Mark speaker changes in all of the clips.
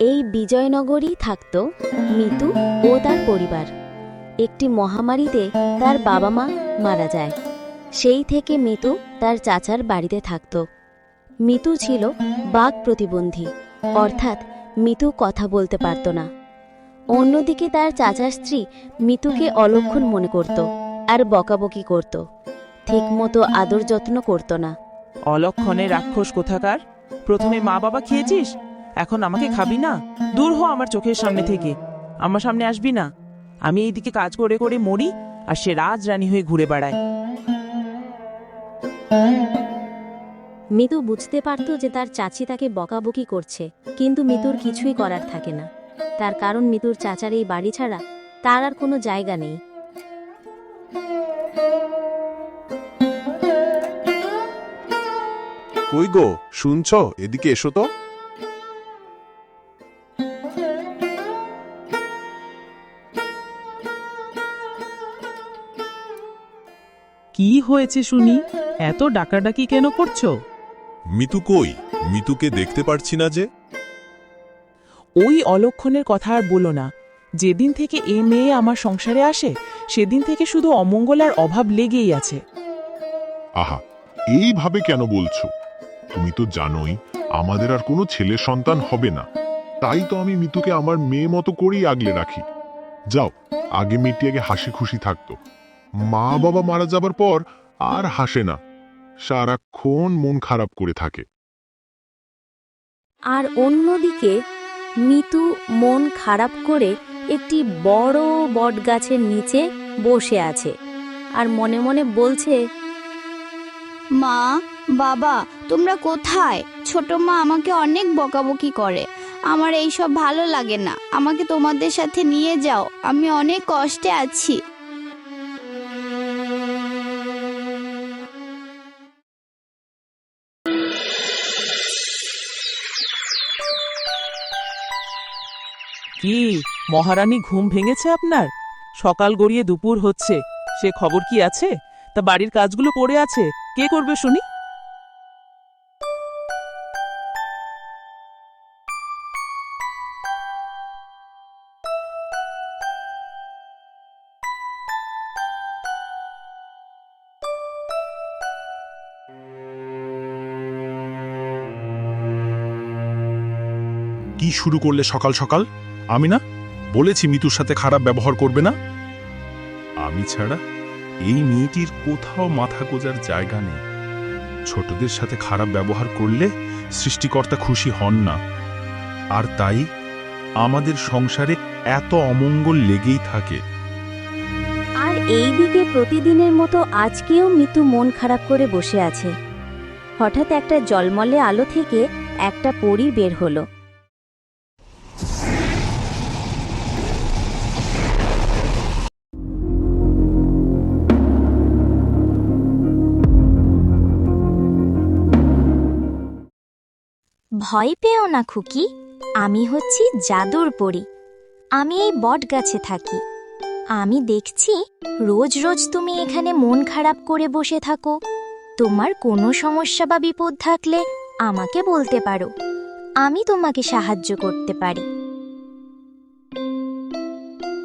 Speaker 1: এই বিজয়নগরই থাকত মিতু ও তার পরিবার। একটি মহামারীতে তার বাবা মা মারা যায়। সেই থেকে মিতু তার চাচার বাড়িতে থাকত। মিতু ছিল বাক প্রতিবন্ধী, অর্থাৎ মিতু কথা বলতে পারত না। অন্যদিকে তার চাচার স্ত্রী মিতুকে অলক্ষণ মনে করত আর বকাবকি করত, ঠিকমতো আদর যত্ন করত না।
Speaker 2: অলক্ষণে রাক্ষস কোথাকার? প্রথমে মা বাবা খেয়েছিস? এখন আমাকে খাবি না? দূর হ আমার চোখের সামনে থেকে। আমার সামনে আসবি না। আমি এইদিকে কাজ করে করে মরি আর সে রাজ রানী হয়ে ঘুরে বেড়ায়।
Speaker 1: মিতু বুঝতে পারত যে তার চাচি তাকে বকাবকি করছে কিন্তু মিতুর কিছুই করার থাকে না। তার কারণ মিতুর চাচার এই বাড়ি ছাড়া তার আর কোনো জায়গা নেই।
Speaker 3: কই গো শুনছ? এদিকে এসো তো।
Speaker 2: কি হয়েছে শুনি? এত ডাকাডাকি কেন করছ?
Speaker 3: মিতু কই? মিতুকে দেখতে পারছি না যে।
Speaker 2: ওই অলক্ষণের কথা আর বলো না। যেদিন থেকে এ মেয়ে আমার সংসারে আসে সেদিন থেকে শুধু অমঙ্গল আর অভাব লেগেই আছে।
Speaker 4: আহা এইভাবে কেন বলছো? তুমি তো জানোই আমাদের আর কোনো ছেলে সন্তান হবে না। তাই তো আমি মিতুকে আমার মেয়ে মতো করেই আগলে রাখি। যাও আগে মেয়েটি আগে হাসি খুশি থাকতো। মা বাবা মারা যাবার পর আর হাসে না। সারাক্ষণ মন খারাপ করে থাকে।
Speaker 1: আর অন্যদিকে মিতু মন খারাপ করে একটি বড় বটগাছের নিচে বসে আছে আর মনে মনে বলছে
Speaker 5: মা বাবা তোমরা কোথায়? ছোট মা আমাকে অনেক বকাবকি করে। আমার এই সব ভালো লাগে না। আমাকে তোমাদের সাথে নিয়ে যাও। আমি অনেক কষ্টে আছি।
Speaker 2: কি? মহারানী ঘুম ভেঙেছে আপনার? সকাল গড়িয়ে দুপুর হচ্ছে। সে খবর কি আছে? তা বাড়ির কাজগুলো পড়ে আছে। কে করবে শুনি?
Speaker 3: কি শুরু করলে সকাল সকাল? আমি না বলেছি মিতুর সাথে খারাপ ব্যবহার করবে না। আমি ছাড়া এই মেয়েটির কোথাও মাথা গোজার জায়গা নেই। ছোটদের সাথে খারাপ ব্যবহার করলে সৃষ্টিকর্তা খুশি হন না। আর তাই আমাদের সংসারে এত অমঙ্গল লেগেই থাকে।
Speaker 1: আর এইদিকে প্রতিদিনের মতো আজকেও মিতু মন খারাপ করে বসে আছে। হঠাৎ একটা জলমলে আলো থেকে একটা পরী বের হলো।
Speaker 6: ভয় পেও না, খুকি। আমি হচ্ছি জাদুর পরী। আমি এই বট গাছে থাকি। আমি দেখছি রোজ রোজ তুমি এখানে মন খারাপ করে বসে থাকো। তোমার কোনো সমস্যা বা বিপদ থাকলে আমাকে বলতে পারো। আমি তোমাকে সাহায্য করতে পারি।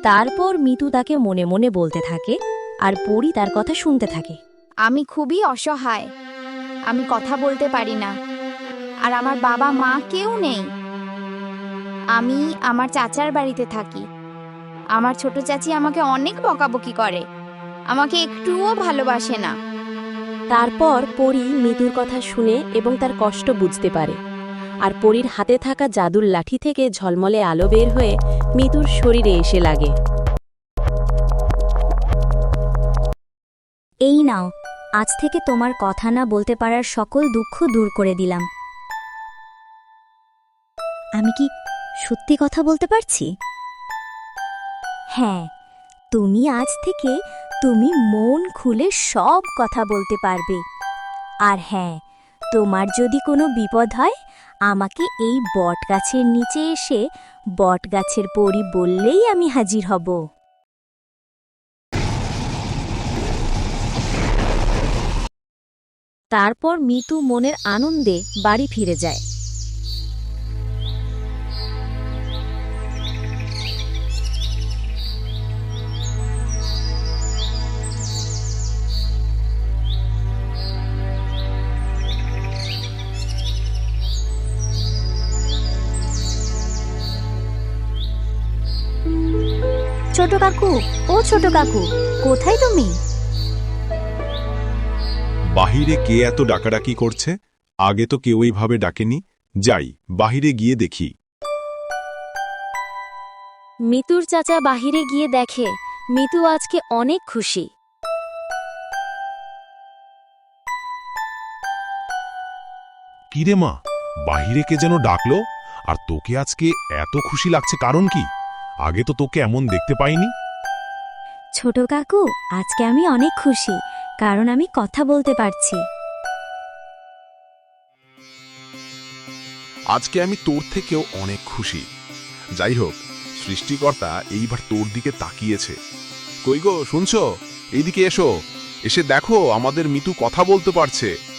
Speaker 1: তারপর মিতু তাকে মনে মনে বলতে থাকে আর পরী তার কথা শুনতে থাকে।
Speaker 5: আমি খুবই অসহায়। আমি কথা বলতে পারি না। আর আমার বাবা মা কেউ নেই। আমি আমার চাচার বাড়িতে থাকি। আমার ছোট চাচি আমাকে অনেক বকাবকি করে। আমাকে একটুও ভালোবাসে না।
Speaker 1: তারপর পরী মিতুর কথা শুনে এবং তার কষ্ট বুঝতে পারে। আর পরীর হাতে থাকা জাদুর লাঠি থেকে ঝলমলে আলো বের হয়ে মিতুর শরীরে এসে লাগে।
Speaker 6: এই নাও আজ থেকে তোমার কথা না বলতে পারার সকল দুঃখ দূর করে দিলাম। আমি কি সত্যি কথা বলতে পারছি? হ্যাঁ তুমি আজ থেকে তুমি মন খুলে সব কথা বলতে পারবে। আর হ্যাঁ তোমার যদি কোনো বিপদ হয়, আমাকে এই বট গাছের নিচে এসে বট গাছের পরি বললেই আমি হাজির হব।
Speaker 1: তারপর মিতু মনের আনন্দে বাড়ি ফিরে যায়।
Speaker 6: ছোট কাকু ও ছোট কাকু কোথায় তুমি?
Speaker 3: বাহিরে কে এত ডাকাডাকি করছে? আগে তো কেউ এইভাবে ডাকেনি। যাই বাহিরে গিয়ে দেখি।
Speaker 1: মিতুর চাচা বাহিরে গিয়ে দেখে। মিতু আজকে অনেক খুশি।
Speaker 3: কিরে মা বাহিরে কে যেন ডাকলো? আর তোকে আজকে এত খুশি লাগছে কারণ কি? আগে তো তোকে এমন দেখতে পাইনি?
Speaker 6: ছোট কাকু আজকে আমি অনেক খুশি কারণ আমি কথা বলতে পারছি।
Speaker 3: আজকে আমি তোর থেকেও অনেক খুশি। যাই হোক সৃষ্টিকর্তা এইবার তোর দিকে তাকিয়েছে। কই গো শুনছো? এইদিকে এসো। এসে দেখো আমাদের মিতু কথা বলতে পারছে।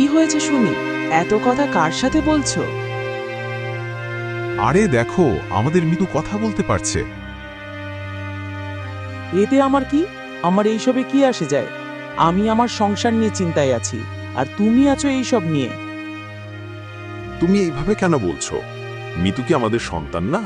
Speaker 2: কি হয়েছে শুনি এত কথা কার সাথে বলছো?
Speaker 3: আরে দেখো আমাদের মিতু কথা বলতে পারছে।
Speaker 2: এতে আমার কি? আমার এইসবে কি আসে যায়? আমি আমার সংসার নিয়ে চিন্তায় আছি আর তুমি আছো এইসব নিয়ে।
Speaker 3: তুমি এইভাবে কেন বলছো? মিতু কি আমাদের সন্তান না?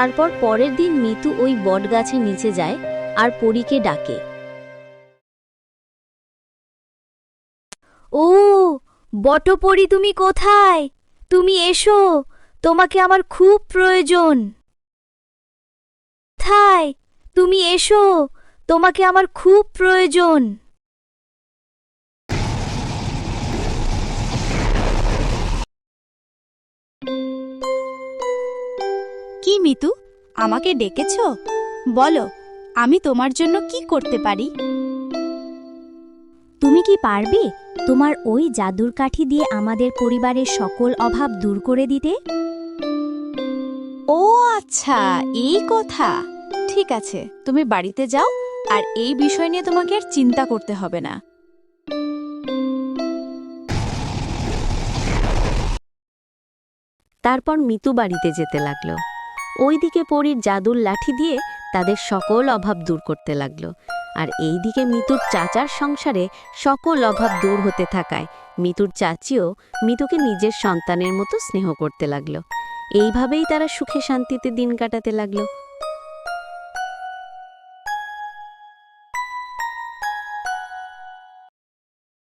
Speaker 1: তারপর পরের দিন মিতু ওই বটগাছের নিচে যায় আর পরীকে ডাকে।
Speaker 6: ও, বটপরি তুমি কোথায়? তুমি এসো, তোমাকে আমার খুব প্রয়োজন। কোথায় তুমি এসো, তোমাকে আমার খুব প্রয়োজন। কি মিতু? আমাকে ডেকেছ? বলো, আমি তোমার জন্য কি করতে পারি? তুমি কি পারবে তোমার ওই জাদুর কাঠি দিয়ে আমাদের পরিবারের সকল অভাব দূর করে দিতে? ও আচ্ছা এই কথা। ঠিক আছে, তুমি বাড়িতে যাও আর এই বিষয় নিয়ে তোমাকে আর চিন্তা করতে হবে না।
Speaker 1: তারপর মিতু বাড়িতে যেতে লাগল। ওইদিকে পরীর জাদুর লাঠি দিয়ে তাদের সকল অভাব দূর করতে লাগল। আর এই দিকে মিতুর চাচার সংসারে সকল অভাব দূর হতে থাকায় মিতুর চাচিও মিতুকে নিজের সন্তানের মতো স্নেহ করতে লাগল। এইভাবেই তারা সুখে শান্তিতে দিন কাটাতে লাগল।